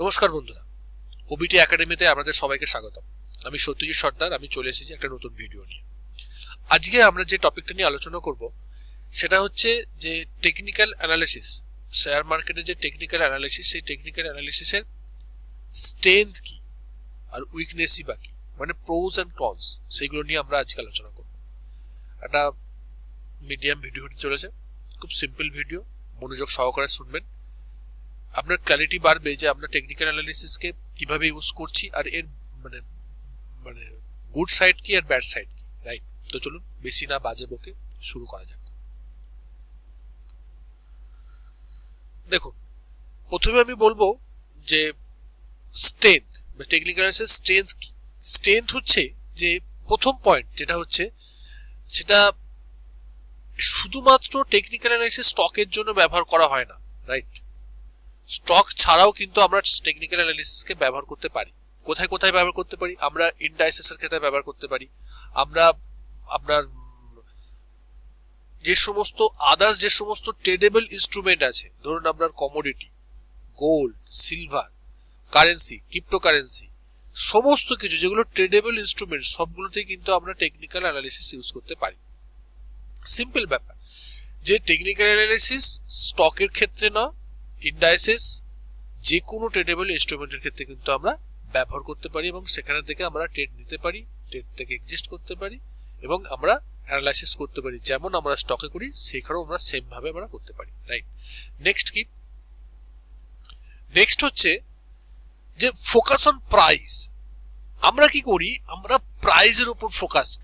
নমস্কার বন্ধুরা। ওবিটি একাডেমিতে আপনাদের সবাইকে স্বাগতম। আমি সত্যজিৎ সর্দার, আমি চলে এসেছি একটা নতুন ভিডিও নিয়ে। আজকে আমরা যে টপিকটা নিয়ে আলোচনা করব, সেটা হচ্ছে যে টেকনিক্যাল অ্যানালিসিস শেয়ার মার্কেটে যে টেকনিক্যাল অ্যানালিসিস সেই টেকনিক্যাল অ্যানালিসিসের স্ট্রেংথ কি আর উইকনেসই বা কি? মানে প্রোজ অ্যান্ড কনস সেইগুলো নিয়ে আমরা আজকে আলোচনা করব। একটা মিডিয়াম ভিডিও হতে চলেছে, খুব সিম্পল ভিডিও মনোযোগ সহকারে শুনবেন। আপনার ক্ল্যারিটি বাড়বে যে আমরা টেকনিক্যাল অ্যানালিসিসকে কীভাবে ইউজ করছি আর এর মানে মানে গুড সাইড কি আর ব্যাড সাইড কি রাইট তো চলুন বেশি না বাজে বকে শুরু করা যাক। দেখুন, প্রথমে আমি বলব যে স্ট্রেংথ বা টেকনিক্যাল অ্যানালিসিস স্ট্রেংথ কি? স্ট্রেংথ হচ্ছে যে প্রথম পয়েন্ট যেটা হচ্ছে, সেটা শুধুমাত্র টেকনিক্যাল অ্যানালিসিস স্টকের জন্য ব্যবহার করা হয় না রাইট স্টক ছাড়াও কিন্তু আমরা টেকনিক্যাল অ্যানালিসিসকে ব্যবহার করতে পারি। কোথায় কোথায় ব্যবহার করতে পারি? আমরা ইনডাইসেসের ক্ষেত্রে ব্যবহার করতে পারি। আমরা, আপনার, যে সমস্ত আদার্স যে সমস্ত ট্রেডেবল ইনস্ট্রুমেন্ট আছে, ধরুন আপনার commodity gold silver currency cryptocurrency সমস্ত কিছু, যেগুলো ট্রেডেবল ইনস্ট্রুমেন্ট সবগুলোতেই কিন্তু আমরা টেকনিক্যাল অ্যানালিসিস ইউজ করতে পারি। সিম্পল ব্যাপার। যে টেকনিক্যাল অ্যানালিসিস স্টকের ক্ষেত্রে না ইন্ডাইসেস যে কোনো ট্রেডেবল ইনস্ট্রুমেন্টের ক্ষেত্রে কিন্তু আমরা ব্যবহার করতে পারি এবং সেখানে থেকে আমরা ট্রেড নিতে পারি ট্রেড থেকে এক্সিস্ট করতে পারি এবং আমরা অ্যানালাইসিস করতে পারি। যেমন আমরা স্টকে করি, সেখানেও আমরা সেম ভাবে আমরা করতে পারি রাইট নেক্সট কি? নেক্সট হচ্ছে যে ফোকাস অন প্রাইস আমরা কি করি? আমরা প্রাইজের উপর ফোকাস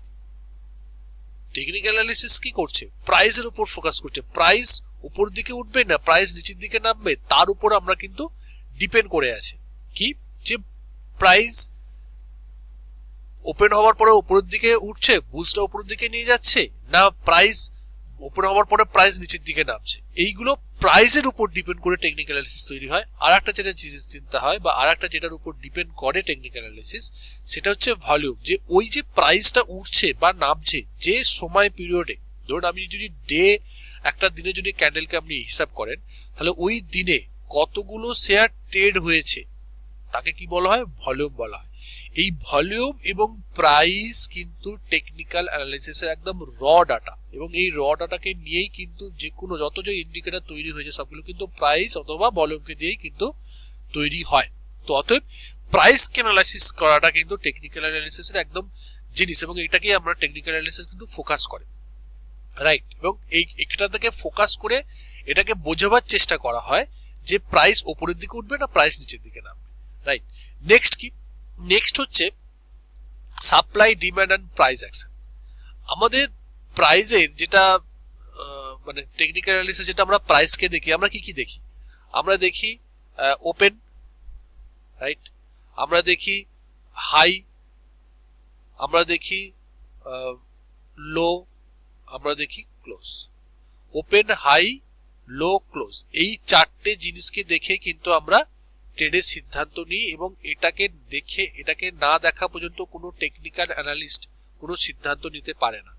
টেকনিক্যাল অ্যানালিসিস কি করছে? প্রাইজের উপর ফোকাস করছে। প্রাইস উপর দিকে উঠবে না প্রাইস নিচের দিকে নামবে, তার উপর আমরা কিন্তু ডিপেন্ড করে আছি। কি? যে প্রাইস ওপেন হওয়ার পরে উপরের দিকে উঠছে বুলসটা উপরের দিকে নিয়ে যাচ্ছে, না প্রাইস ওপেন হওয়ার পরে প্রাইস নিচের দিকে নামছে। এইগুলো প্রাইসের উপর ডিপেন্ড করে টেকনিক্যাল অ্যানালিসিস তৈরি হয়। আর একটা যেটা জিনিস চিন্তা হয় বা আর একটা যেটার উপর ডিপেন্ড করে টেকনিক্যাল অ্যানালিসিস সেটা হচ্ছে ভলিউম যে ওই যে প্রাইসটা উঠছে বা নামছে, যে সময় পিরিয়ডে ধরুন আমি যদি ডে একটা দিনে যদি ক্যান্ডেলকে আপনি হিসাব করেন, তাহলে ওই দিনে কতগুলো শেয়ার ট্রেড হয়েছে, তাকে কি বলা হয়? ভলিউম বলা হয়। এই ভলিউম এবং প্রাইস কিন্তু টেকনিক্যাল অ্যানালিসিসের একদম র ডাটা এবং এই র ডাটাকে নিয়েই কিন্তু যে কোনো যত যে ইন্ডিকেটর তৈরি হয়েছে, সবগুলো কিন্তু প্রাইস অথবা ভলিউমকে দিয়েই কিন্তু তৈরি হয়। তো অতএব প্রাইস অ্যানালাইসিস করাটা কিন্তু টেকনিক্যাল অ্যানালিসিসের একদম জিনিস এবং এটাকেই আমরা টেকনিক্যাল অ্যানালিসিস কিন্তু ফোকাস করে। রাইট এবং এই এটা থেকে ফোকাস করে এটাকে বোঝাবার চেষ্টা করা হয় যে প্রাইস ওপরের দিকে উঠবে না প্রাইস নিচের দিকে নামবে। রাইট নেক্সট কি? নেক্সট হচ্ছে supply demand and price action আমাদের প্রাইজের যেটা মানে টেকনিক্যাল অ্যানালিসিস যেটা আমরা প্রাইসকে দেখি, আমরা কি কি দেখি? আমরা দেখি ওপেন রাইট আমরা দেখি হাই আমরা দেখি লো আমরা দেখি close open high low close এই চারটে জিনিসকে দেখে কিন্তু আমরা ট্রেডের সিদ্ধান্ত নিই এবং এটাকে দেখে, এটাকে না দেখা পর্যন্ত কোনো টেকনিক্যাল অ্যানালিস্ট কোনো সিদ্ধান্ত নিতে পারে না।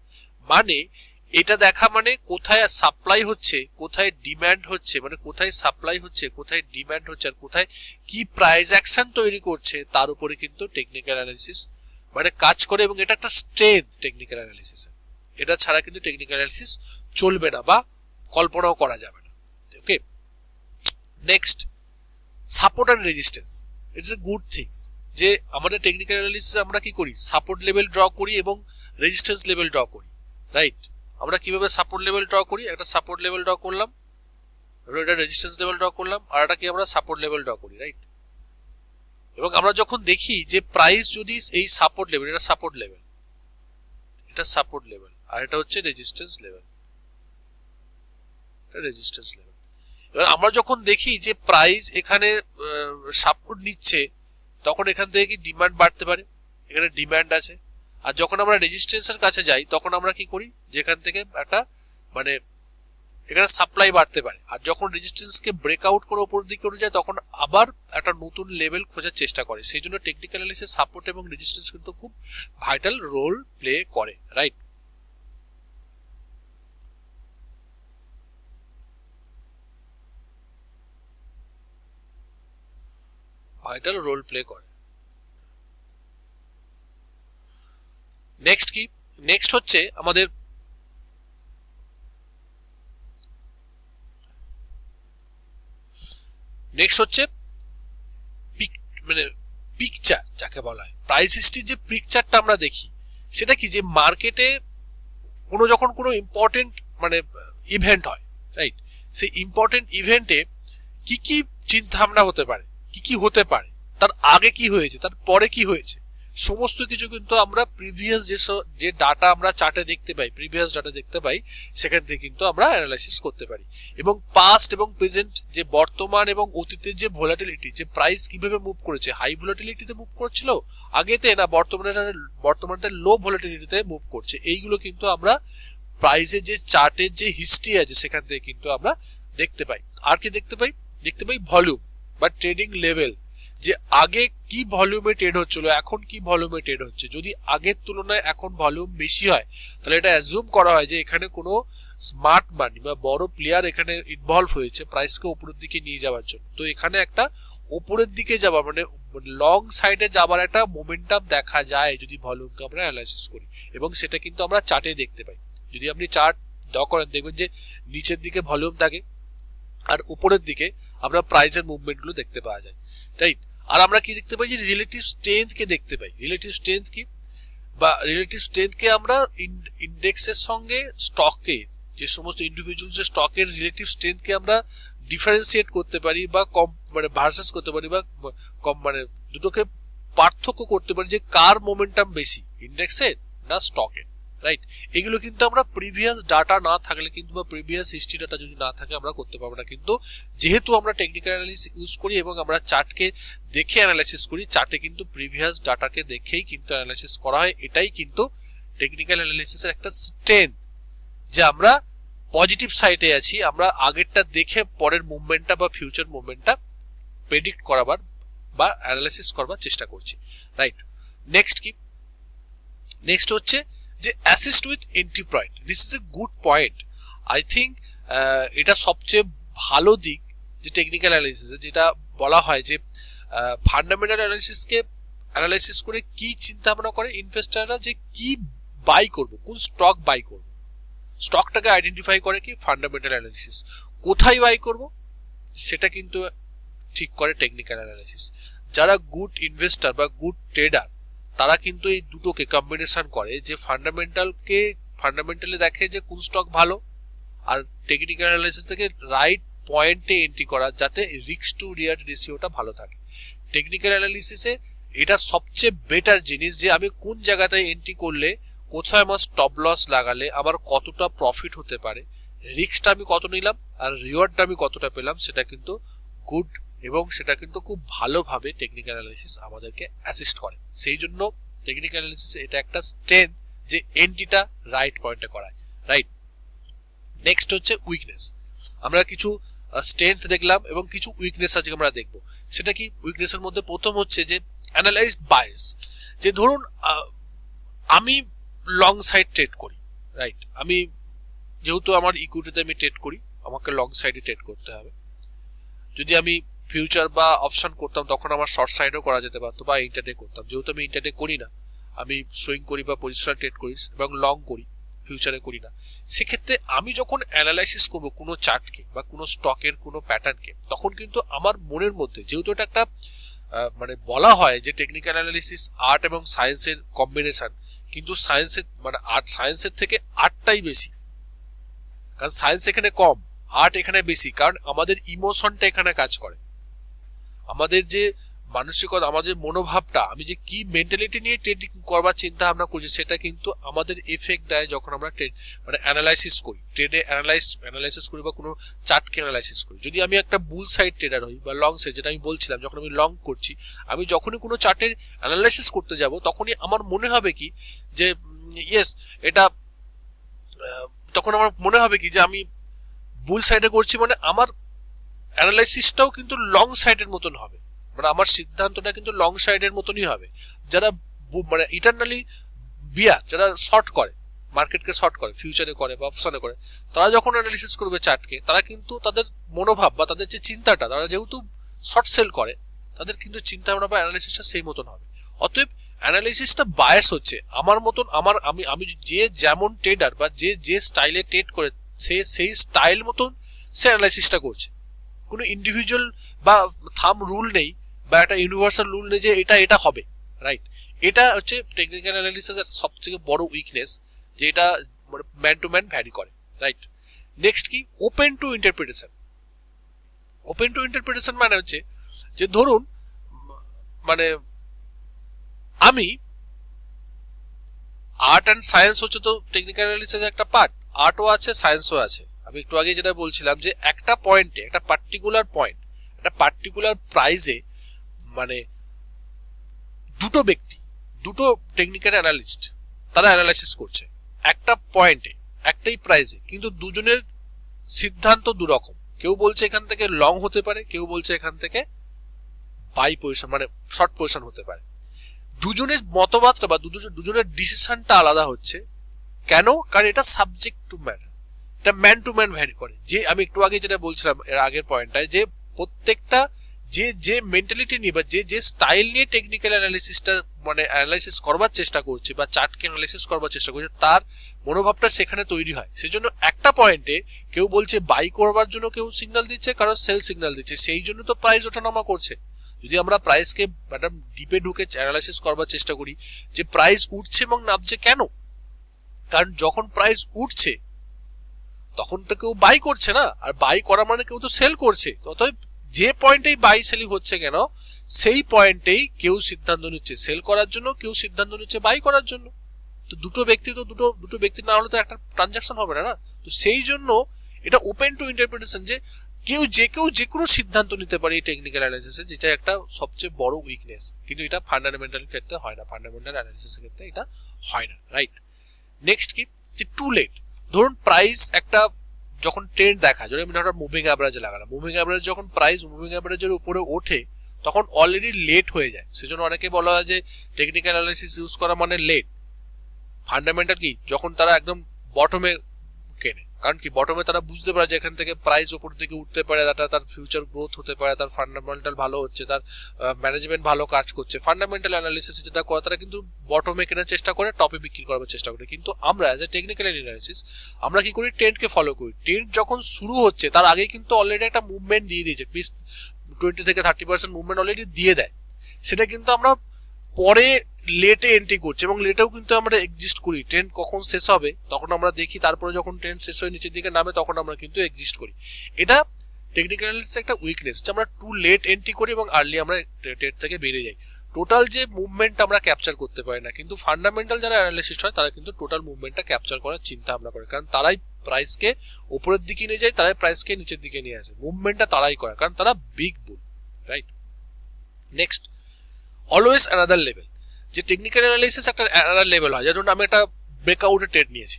মানে এটা দেখা মানে কোথায় সাপ্লাই হচ্ছে, কোথায় ডিম্যান্ড হচ্ছে মানে কোথায় সাপ্লাই হচ্ছে, কোথায় ডিম্যান্ড হচ্ছে আর কোথায় কি প্রাইস অ্যাকশন তৈরি করছে, তার উপরে কিন্তু টেকনিক্যাল অ্যানালিসিস মানে কাজ করে এবং এটা একটা স্ট্রেংথ টেকনিক্যাল অ্যানালিসিস এটা ছাড়া কিন্তু টেকনিক্যাল অ্যানালিসিস চলবে না বা কল্পনাও করা যাবে না। Okay next support and resistance it's a good things যে আমাদের টেকনিক্যাল অ্যানালিসিস আমরা কি করি? সাপোর্ট লেভেল ড্র করি এবং রেজিস্ট্যান্স লেভেল ড্র করি। রাইট আমরা কীভাবে সাপোর্ট লেভেল ড্র করি? একটা সাপোর্ট লেভেল ড্র করলাম এটা রেজিস্ট্যান্স লেভেল ড্র করলাম, আর এটা কি আমরা সাপোর্ট লেভেল ড্র করি রাইট এবং আমরা যখন দেখি যে প্রাইস যদি এই সাপোর্ট লেভেল এটা সাপোর্ট লেভেল এটা সাপোর্ট লেভেল আর এটা হচ্ছে রেজিস্ট্যান্স লেভেল রেজিস্ট্যান্স লেভেল এবার আমরা যখন দেখি যে প্রাইস এখানে সাপোর্ট নিচ্ছে, তখন এখান থেকে কি ডিমান্ড বাড়তে পারে? এখানে ডিমান্ড আছে। আর যখন আমরা রেজিস্ট্যান্সের কাছে যাই, তখন আমরা কি করি? যেখান থেকে একটা মানে এখানে সাপ্লাই বাড়তে পারে। আর যখন রেজিস্ট্যান্সকে ব্রেকআউট করে উপর দিকে উঠে যায়, তখন আবার একটা নতুন লেভেল খোঁজার চেষ্টা করে। সেই জন্য টেকনিক্যাল সাপোর্ট এবং রেজিস্ট্যান্স কিন্তু খুব ভাইটাল রোল প্লে করে রাইট ভাইটাল রোল প্লে করে। নেক্সট কি? নেক্সট হচ্ছে আমাদের নেক্সট হচ্ছে পিক মানে পিকচার যাকে বলা হয়। প্রাইস হিস্ট্রির যে পিকচারটা আমরা দেখি, সেটা কি? যে মার্কেটে কোনো যখন কোনো ইম্পর্টেন্ট মানে ইভেন্ট হয় রাইট সেই ইম্পর্টেন্ট ইভেন্টে কি কি চিন্তা ভাবনা হতে পারে? কি কি হতে পারে, তার আগে কি হয়েছে, তার পরে কি হয়েছে, সমস্ত কিছু কিন্তু আমরা প্রিভিয়াস যে যে ডাটা আমরা চার্টে দেখতে পাই প্রিভিয়াস ডাটা দেখতে পাই, সেখান থেকে কিন্তু আমরা অ্যানালাইসিস করতে পারি। এবং পাস্ট এবং প্রেজেন্ট যে বর্তমান এবং অতীতের যে ভোলাটিলিটি যে প্রাইস কীভাবে মুভ করেছে হাই ভোলাটিলিটিতে মুভ করছিল আগেতে না বর্তমানে বর্তমানে লো ভোলাটিলিটিতে মুভ করছে, এইগুলো কিন্তু আমরা প্রাইসের যে চার্টের যে হিস্ট্রি আছে, সেখান থেকে কিন্তু আমরা দেখতে পাই। আর কি দেখতে পাই? দেখতে পাই ভলিউম বা ট্রেডিং লেভেল যে আগে কি ভলিউমে ট্রেড হচ্ছিল, এখন কি ভলিউমে ট্রেড হচ্ছে? যদি আগের তুলনায় এখন ভলিউম বেশি হয়, তাহলে এটা অ্যাজুম করা হয় যে এখানে কোনো স্মার্ট মানি বা বড় প্লেয়ার এখানে ইনভলভ হয়েছে প্রাইসকে উপরের দিকে নিয়ে যাওয়ার জন্য। তো এখানে একটা উপরের দিকে যাওয়া মানে লং সাইডে যাবার একটা মোমেন্টাম দেখা যায় যদি ভলিউমকে আমরা অ্যানালাইসিস করি। এবং সেটা কিন্তু আমরা চার্টে দেখতে পাই। যদি আপনি চার্ট ড করেন, দেখবেন যে নিচের দিকে ভলিউম থাকে আর উপরের দিকে আমরা প্রাইসের মুভমেন্টগুলো দেখতে পাওয়া যায় রাইট আর আমরা কি দেখতে পাই যে রিলেটিভ স্ট্রেংথকে দেখতে পাই। রিলেটিভ স্ট্রেংথ কি? বা রিলেটিভ স্ট্রেংথকে আমরা ইন্ডেক্সের সঙ্গে স্টকে যে সমস্ত ইন্ডিভিজুয়াল যে স্টকের রিলেটিভ স্ট্রেংথকে আমরা ডিফারেন্সিয়েট করতে পারি বা কম মানে ভার্সেস করতে পারি বা কম মানে দুটোকে পার্থক্য করতে পারি যে কার মোমেন্টাম বেশি ইন্ডেক্সের না স্টকের রাইট এগুলো কিন্তু আমরা প্রিভিয়াস ডাটা না থাকলে কিন্তু বা প্রিভিয়াস হিস্ট্রি ডাটা যদি না থাকে আমরা করতে পারব না। কিন্তু যেহেতু আমরা টেকনিক্যাল অ্যানালিসিস ইউজ করি এবং আমরা চার্টকে দেখে অ্যানালাইসিস করি চার্টে কিন্তু প্রিভিয়াস ডাটাকে দেখেই কিন্তু অ্যানালাইসিস করা হয়। এটাই কিন্তু টেকনিক্যাল অ্যানালিসিসের একটা স্ট্রেংথ যে আমরা পজিটিভ সাইডে আছি, আমরা আগেরটা দেখে পরের মুভমেন্টটা বা ফিউচার মুভমেন্টটা প্রেডিক্ট করাবার বা অ্যানালাইসিস করবার চেষ্টা করছি। রাইট নেক্সট কি? নেক্সট হচ্ছে যে assist with entry point this is a good point I think এটা সবচেয়ে ভালো দিক যে টেকনিক্যাল অ্যানালিসিসে যেটা বলা হয় যে ফান্ডামেন্টাল অ্যানালিসিসকে অ্যানালাইসিস করে কি চিন্তা ভাবনা করে ইনভেস্টাররা যে কি বাই করব, কোন স্টক বাই করব। স্টকটাকে আইডেন্টিফাই করে কি ফান্ডামেন্টাল অ্যানালিসিস কোথায় বাই করব? সেটা কিন্তু ঠিক করে টেকনিক্যাল অ্যানালিসিস যারা গুড ইনভেস্টার বা গুড ট্রেডার তারা কিন্তু এই দুটোকে কম্বিনেশন করে যে ফান্ডামেন্টালকে ফান্ডামেন্টালি দেখে যে কোন স্টক ভালো আর টেকনিক্যাল অ্যানালাইসিস থেকে রাইট পয়েন্টে এন্ট্রি করা যাতে রিস্ক টু রিয়ার্ড রেশিওটা ভালো থাকে। টেকনিক্যাল অ্যানালিসিসে এটা সবচেয়ে বেটার জিনিস যে আমি কোন জায়গাতে এন্ট্রি করলে কোথায় আমার স্টপ লস লাগালে আমার কতটা প্রফিট হতে পারে। রিস্কটা আমি কত নিলাম আর রিওয়ার্ডটা আমি কতটা পেলাম সেটা কিন্তু গুড এবং সেটা কিন্তু খুব ভালোভাবে টেকনিক্যাল অ্যানালিসিস আমাদেরকে অ্যাসিস্ট করে। সেই জন্য টেকনিক্যাল অ্যানালিসিস এটা একটা স্ট্রেংথ যে এন্ট্রিটা রাইট পয়েন্টে করায়। রাইট নেক্সট হচ্ছে উইকনেস আমরা কিছু স্ট্রেংথ দেখলাম এবং কিছু উইকনেস আজকে আমরা দেখব। সেটা কি? উইকনেসের মধ্যে প্রথম হচ্ছে যে অ্যানালাইজড বায়াস যে ধরুন আমি লং সাইড ট্রেড করি। রাইট আমি, যেহেতু আমার ইকুইটিতে আমি ট্রেড করি, আমাকে লং সাইডে ট্রেড করতে হবে। যদি আমি ফিউচার বা অপশন করতাম, তখন আমার শর্ট সাইডও করা যেতে পারতো বা ইন্টারডে করতাম। যেহেতু আমি ইন্টারডে করি না, আমি সুইং করি বা পজিশনাল ট্রেড করি এবং লং করি ফিউচারে করি না। সেক্ষেত্রে আমি যখন অ্যানালাইসিস করব কোনো চার্টকে বা কোনো স্টকের কোনো প্যাটার্নকে তখন কিন্তু আমার মনের মধ্যে, যেহেতু এটা একটা মানে বলা হয় যে টেকনিক্যাল অ্যানালিসিস আর্ট এবং সায়েন্সের কম্বিনেশন কিন্তু সায়েন্সের মানে আর্ট সায়েন্সের থেকে আর্টটাই বেশি। কারণ সায়েন্স এখানে কম আর্ট এখানে বেশি, কারণ আমাদের ইমোশনটা এখানে কাজ করে। আমাদের যে মানসিকতা, আমাদের মনোভাবটা, আমি যে কি মেন্টালিটি নিয়ে ট্রেডিং করবার চিন্তা ভাবনা করছি, সেটা কিন্তু আমাদের এফেক্ট দেয় যখন আমরা ট্রেড মানে অ্যানালাইসিস করি। ট্রেডে অ্যানালাইস অ্যানালাইসিস করি বা কোনো চার্টকে অ্যানালাইসিস করি। যদি আমি একটা বুল সাইড ট্রেডার হই বা লং সাইড যেটা আমি বলছিলাম, যখন আমি লং করছি, আমি যখনই কোনো চার্টের অ্যানালাইসিস করতে যাব, তখনই আমার মনে হবে কি যে ইয়েস এটা তখন আমার মনে হবে কি যে আমি বুল সাইডে করছি মানে আমার অ্যানালাইসিসটাও কিন্তু লং সাইডের মতন হবে। মানে আমার সিদ্ধান্তটা কিন্তু লং সাইডের মতনই হবে। যারা মানে ইটারনালি বিয়া, যারা শর্ট করে মার্কেটকে শর্ট করে ফিউচারে করে বা অপশনে করে, তারা যখন অ্যানালিসিস করবে চার্টকে তারা কিন্তু তাদের মনোভাব বা তাদের যে চিন্তাটা, তারা যেহেতু শর্ট সেল করে, তাদের কিন্তু চিন্তা ভাবনা বা অ্যানালিসিসটা সেই মতন হবে। অতএব অ্যানালিসিসটা বায়াস হচ্ছে। আমার মতন আমার, আমি আমি যে যেমন ট্রেডার বা যে যে স্টাইলে ট্রেড করে, সে, সেই স্টাইল মতন সে অ্যানালাইসিসটা করছে। কোনো ইন্ডিভিজুয়াল বা থাম রুল নেই বা একটা ইউনিভার্সাল রুল নেই যে এটা এটা হবে রাইট এটা হচ্ছে টেকনিক্যাল অ্যানালিসিসের সবথেকে বড় উইকনেস যে এটা মানে ম্যান টু ম্যান ভ্যারি করে রাইট নেক্সট কি? Open to interpretation open to interpretation মানে হচ্ছে যে ধরুন মানে আমি আর্ট অ্যান্ড সায়েন্স হচ্ছে তো টেকনিক্যাল অ্যানালিসিসের একটা পার্ট আর্টও আছে সায়েন্সও আছে। আমি একটু আগে যেটা বলছিলাম যে একটা পয়েন্টে একটা পার্টিকুলার পয়েন্ট একটা পার্টিকুলার প্রাইজে মানে দুটো ব্যক্তি, দুটো টেকনিক্যাল অ্যানালিস্ট তারা অ্যানালাইসিস করছে। একটা পয়েন্টে একটাই প্রাইজে কিন্তু দুজনের সিদ্ধান্ত দুরকম। কেউ বলছে এখান থেকে লং হতে পারে, কেউ বলছে এখান থেকে বাই পজিশন মানে শর্ট পজিশন হতে পারে। দুজনের মতবাদটা বা দুজনের ডিসিশনটা আলাদা হচ্ছে। কেন? কারণ এটা সাবজেক্ট টু ম্যাটার এটা ম্যান টু ম্যান ভ্যারি করে। যে, আমি একটু আগে যেটা বলছিলাম এর আগের পয়েন্টটায় যে, প্রত্যেকটা যে যে মেন্টালিটি নিয়ে বা যে যে স্টাইল নিয়ে টেকনিক্যাল অ্যানালিসিসটা মানে অ্যানালাইসিস করবার চেষ্টা করছে বা চার্টকে অ্যানালাইসিস করবার চেষ্টা করছে, তার মনোভাবটা সেখানে তৈরি হয়। সেজন্য একটা পয়েন্টে কেউ বলছে বাই করবার জন্য কেউ সিগন্যাল দিচ্ছে, কারও সেল সিগন্যাল দিচ্ছে, সেই জন্য তো প্রাইস ওঠানামা করছে। যদি আমরা প্রাইসকে ম্যাডাম ডিপে ঢুকে অ্যানালাইসিস করবার চেষ্টা করি, যে প্রাইস উঠছে এবং নামছে কেন? কারণ যখন প্রাইস উঠছে তখন তো কেউ বাই করছে না। আর বাই করা মানে কেউ তো সেল করছে। অতএব যে পয়েন্টেই বাই সেলিং হচ্ছে কেন, সেই পয়েন্টেই কেউ সিদ্ধান্ত নিচ্ছে সেল করার জন্য, কেউ সিদ্ধান্ত নিচ্ছে বাই করার জন্য। তো দুটো ব্যক্তি তো দুটো দুটো ব্যক্তি না হলে তো একটা ট্রানজাকশন হবে না না? তো সেই জন্য এটা ওপেন টু ইন্টারপ্রিটেশন যে কেউ যে কেউ যে কোনো সিদ্ধান্ত নিতে পারে এই টেকনিক্যাল অ্যানালিসিসে যেটা একটা সবচেয়ে বড় উইকনেস কিন্তু এটা ফান্ডামেন্টাল ক্ষেত্রে হয় না। ফান্ডামেন্টাল অ্যানালিসিসের ক্ষেত্রে এটা হয় না রাইট নেক্সট কি? যে টু লেট ধরুন প্রাইস একটা যখন ট্রেন্ড দেখা যদি আমি ধরো মুভিং অ্যাভারেজে লাগালাম। মুভিং অ্যাভারেজ যখন প্রাইস মুভিং অ্যাভারেজের উপরে ওঠে, তখন অলরেডি লেট হয়ে যায়। সেজন্য অনেকে বলা হয় যে টেকনিক্যাল অ্যানালিসিস ইউজ করা মানে লেট ফান্ডামেন্টাল কি? যখন তারা একদম বটমে কারণ কি বটমে তারা বুঝতে পারে যে এখান থেকে প্রাইস ওপর দিকে উঠতে পারে, তার তার ফিউচার গ্রোথ হতে পারে, তার ফান্ডামেন্টাল ভালো হচ্ছে, তার ম্যানেজমেন্ট ভালো কাজ করছে। ফান্ডামেন্টাল অ্যানালিসিস যেটা করে, তারা কিন্তু বটমে কেনার চেষ্টা করে টপে বিক্রি করার চেষ্টা করে। কিন্তু আমরা অ্যাজ এ টেকনিক্যাল অ্যানালিসিস আমরা কি করি ট্রেন্ডকে ফলো করি। ট্রেন্ড যখন শুরু হচ্ছে, তার আগে কিন্তু অলরেডি একটা মুভমেন্ট দিয়ে দিয়েছে প্লিজ টোয়েন্টি থেকে থার্টি পার্সেন্ট মুভমেন্ট অলরেডি দিয়ে দেয়। সেটা কিন্তু আমরা পরে লেটে এন্ট্রি করছে, এবং লেটেও কিন্তু আমরা এক্সিস্ট করি। ট্রেন কখন শেষ হবে, তখন আমরা দেখি, তারপরে যখন ট্রেন শেষ হয়ে নিচের দিকে নামে, তখন আমরা কিন্তু এক্সিস্ট করি। এটা টেকনিক্যাল একটা উইকনেস আমরা টু লেট এন্ট্রি করি এবং আর্লি আমরা ট্রেড থেকে বেরিয়ে যাই। টোটাল যে মুভমেন্ট আমরা ক্যাপচার করতে পারি না, কিন্তু ফান্ডামেন্টাল যারা অ্যানালিসিস হয়, তারা কিন্তু টোটাল মুভমেন্টটা ক্যাপচার করার চিন্তা ভাবনা করে। কারণ তারাই প্রাইসকে উপরের দিকে নিয়ে যায়, তারাই প্রাইসকে নিচের দিকে নিয়ে আসে। মুভমেন্টটা তারাই করে, কারণ তারা big bull right next always another level যে টেকনিক্যাল অ্যানালাইসিস একটা অ্যানাদার লেভেল হয়। যেমন আমি একটা ব্রেকআউটের ট্রেড নিয়েছি।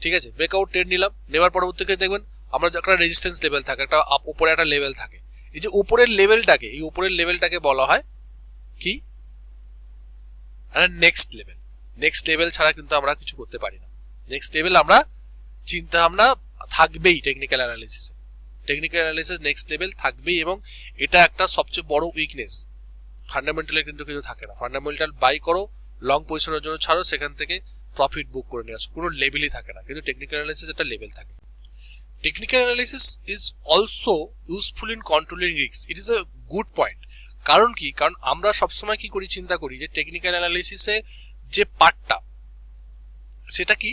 ঠিক আছে? ব্রেকআউট ট্রেড নিলাম। নেওয়ার পরবর্তীতে দেখবেন আমরা একটা রেজিস্ট্যান্স লেভেল থাকে, একটা উপরে একটা লেভেল থাকে। এই যে উপরের লেভেলটাকে এই উপরের লেভেলটাকে বলা হয় কি? নেক্সট লেভেল নেক্সট লেভেল ছাড়া কিন্তু আমরা কিছু করতে পারি না। নেক্সট লেভেল আমরা চিন্তা ভাবনা থাকবেই টেকনিক্যাল অ্যানালিসিসে টেকনিক্যাল অ্যানালিসিস নেক্সট লেভেল থাকবেই এবং এটা একটা সবচেয়ে বড় উইকনেস ফান্ডামেন্টালে কিন্তু কিছু থাকে না। ফান্ডামেন্টাল বাই করো লং পজিশনের জন্য ছাড়ো, সেখান থেকে প্রফিট বুক করে নিয়ে আসো। কোনো লেভেলই থাকে না, কিন্তু টেকনিক্যাল অ্যানালিসিস একটা লেভেল থাকে। Technical analysis is also useful in controlling risk it is a good point কারণ কি? কারণ আমরা সবসময় কি করি? চিন্তা করি যে টেকনিক্যাল অ্যানালিসিসে যে পার্টটা সেটা কি?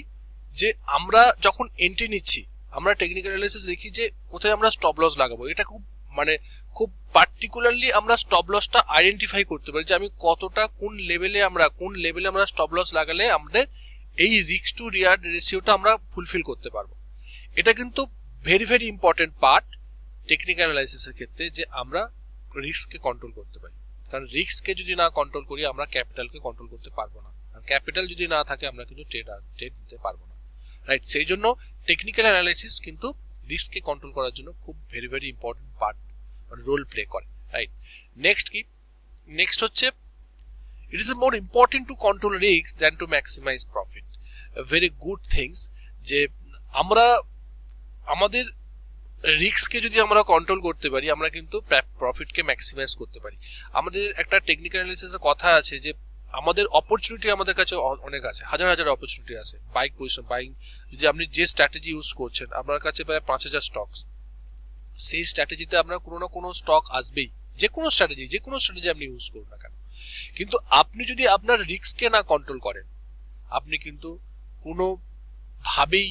যে আমরা যখন এন্ট্রি নিচ্ছি, আমরা টেকনিক্যাল অ্যানালিসিস দেখি যে কোথায় আমরা স্টপ লস লাগাবো। এটা খুব মানে খুব পার্টিকুলারলি আমরা স্টপ লসটা আইডেন্টিফাই করতে পারি যে আমি কতটা কোন লেভেলে আমরা, কোন লেভেলে আমরা স্টপ লস লাগালে আমাদের এই রিস্ক টু রিয়ার্ড রেশিওটা আমরা ফুলফিল করতে পারব। এটা কিন্তু very very important part technical অ্যানালাইসিসের ক্ষেত্রে যে আমরা রিস্ককে কন্ট্রোল করতে পারি। কারণ রিস্ককে যদি না কন্ট্রোল করি, আমরা ক্যাপিটালকে কন্ট্রোল করতে পারব না। আর ক্যাপিটাল যদি না থাকে, আমরা কিন্তু ট্রেড ট্রেড নিতে পারব না। রাইট সেই জন্য টেকনিক্যাল অ্যানালাইসিস কিন্তু রিস্ককে কন্ট্রোল করার জন্য খুব very very important part role play করে রাইট নেক্সট কি? নেক্সট হচ্ছে it is more important to control risk than to maximize profit very good things যে আমরা, আমাদের রিস্ককে যদি আমরা কন্ট্রোল করতে পারি, আমরা কিন্তু প্রফিটকে ম্যাক্সিমাইজ করতে পারি। আমাদের একটা টেকনিক্যাল অ্যানালিসিসের কথা আছে যে আমাদের অপরচুনিটি আমাদের কাছে অনেক আছে, হাজার হাজার অপরচুনিটি আছে বাইক পজিশন বাইক যদি আপনি যে স্ট্র্যাটেজি ইউজ করছেন, আপনার কাছে প্রায় পাঁচ হাজার স্টকস সেই স্ট্র্যাটেজিতে আপনার কোনো না কোনো স্টক আসবেই যে কোনো স্ট্র্যাটেজি যে কোনো স্ট্র্যাটেজি আপনি ইউজ করুন না কেন। কিন্তু আপনি যদি আপনার রিস্ককে না কন্ট্রোল করেন, আপনি কিন্তু কোনো ভাবেই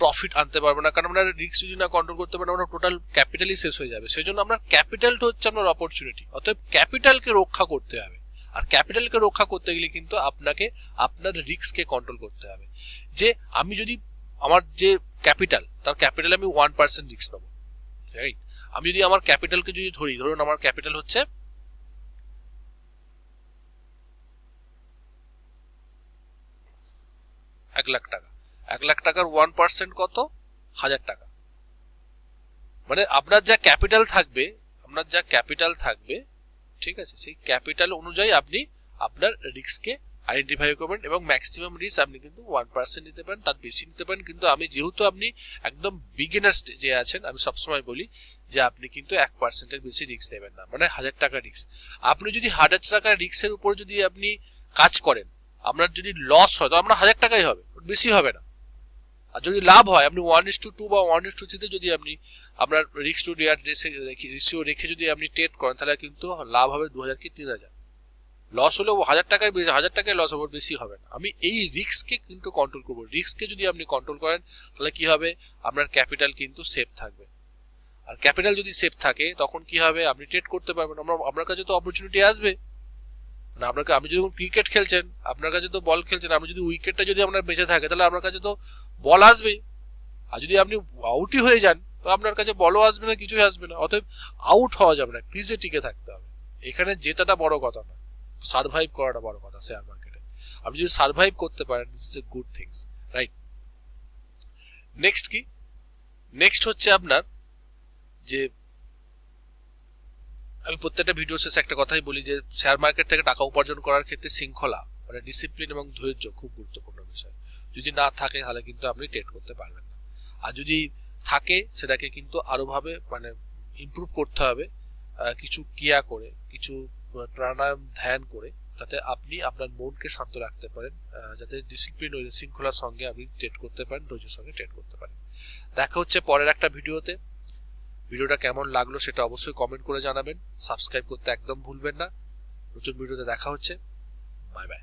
প্রফিট আনতে পারবে না, কারণ আপনার রিস্ক যদি না কন্ট্রোল করতে পারেন, আপনার টোটাল ক্যাপিটালই শেষ হয়ে যাবে। সেই জন্য আপনার ক্যাপিটালটা হচ্ছে আপনার অপরচুনিটি অতএব ক্যাপিটালকে রক্ষা করতে হবে। আর ক্যাপিটালকে রক্ষা করতে গেলে কিন্তু আপনাকে আপনার রিস্ককে কন্ট্রোল করতে হবে। যে আমি যদি আমার যে ক্যাপিটাল, তার ক্যাপিটাল আমি ওয়ান পার্সেন্ট রিস্ক নেব রাইট আমি যদি আমার ক্যাপিটালকে যদি ধরি, ধরুন আমার ক্যাপিটাল হচ্ছে এক লাখ টাকা। এক লাখ টাকার ওয়ান পার্সেন্ট কত? হাজার টাকা। মানে আপনার যা ক্যাপিটাল থাকবে, আপনার যা ক্যাপিটাল থাকবে ঠিক আছে? সেই ক্যাপিটাল অনুযায়ী আপনি আপনার রিস্ককে আইডেন্টিফাই করবেন এবং ম্যাক্সিমাম রিস্ক আপনি কিন্তু ওয়ান পার্সেন্ট নিতে পারেন, তার বেশি নিতে পারেন। কিন্তু আমি যেহেতু আপনি একদম বিগিনার স্টেজে আছেন, আমি সবসময় বলি যে আপনি কিন্তু এক পার্সেন্টের বেশি রিস্ক নেবেন না মানে হাজার টাকা রিস্ক আপনি যদি হাজার টাকার রিস্কের উপর যদি আপনি কাজ করেন, আপনার যদি লস হয়, তো আপনার হাজার টাকাই হবে, বেশি হবে না। আর যদি লাভ হয়, আপনি ওয়ান ইস টু টু বা ওয়ান ইস টু থ্রিতে যদি আপনি আপনার রিক্স টু রিয়ার রেশিও রেখে যদি আপনি ট্রেড করেন, তাহলে কিন্তু লাভ হবে দু হাজার কি তিন হাজার। লস হলেও হাজার টাকায় বেশি- হাজার টাকায় লস হবে বেশি হবে না। আমি এই রিস্ককে কিন্তু কন্ট্রোল করব। রিস্ককে যদি আপনি কন্ট্রোল করেন, তাহলে কি হবে? আপনার ক্যাপিটাল কিন্তু সেফ থাকবে। আর ক্যাপিটাল যদি সেফ থাকে, তখন কি হবে? আপনি ট্রেড করতে পারবেন। আপনার কাছে তো অপরচুনিটি আসবে। মানে আপনাকে আপনি যদি ক্রিকেট খেলছেন, আপনার কাছে তো বল খেলছেন, আপনি যদি উইকেটটা যদি আপনার বেঁচে থাকে, তাহলে আপনার কাছে তো বল আসবে। আর যদি আপনি আউটই হয়ে যান, তো আপনার কাছে বলও আসবে না, কিছুই আসবে না। অতএব আউট হওয়া যাবে না, ক্রিজে টিকে থাকতে হবে। এখানে জেতাটা বড় কথা না। সার্ভাইভ করাটা বড় কথা শেয়ার মার্কেটে আপনি যদি সার্ভাইভ করতে পারেন this is a good things right next কি? নেক্সট হচ্ছে আপনার যে, আমি প্রত্যেকটা ভিডিও শেষে একটা কথাই বলি যে শেয়ার মার্কেট থেকে টাকা উপার্জন করার ক্ষেত্রে শৃঙ্খলা মানে ডিসিপ্লিন এবং ধৈর্য খুব গুরুত্বপূর্ণ। যদি না থাকে, তাহলে কিন্তু আপনি ট্রেড করতে পারবেন না। আর যদি থাকে, সেটাকে কিন্তু আরও ভাবে মানে ইমপ্রুভ করতে হবে কিছু ক্রিয়া করে, কিছু প্রাণায়াম ধ্যান করে যাতে আপনি আপনার মনকে শান্ত রাখতে পারেন যাতে ডিসিপ্লিন ও শৃঙ্খলার সঙ্গে আপনি ট্রেড করতে পারেন, ধৈর্যের সঙ্গে ট্রেড করতে পারেন। দেখা হচ্ছে পরের একটা ভিডিওতে। ভিডিওটা কেমন লাগল সেটা অবশ্যই কমেন্ট করে জানাবেন। সাবস্ক্রাইব করতে একদম ভুলবেন না। নতুন ভিডিওতে দেখা হচ্ছে। Bye bye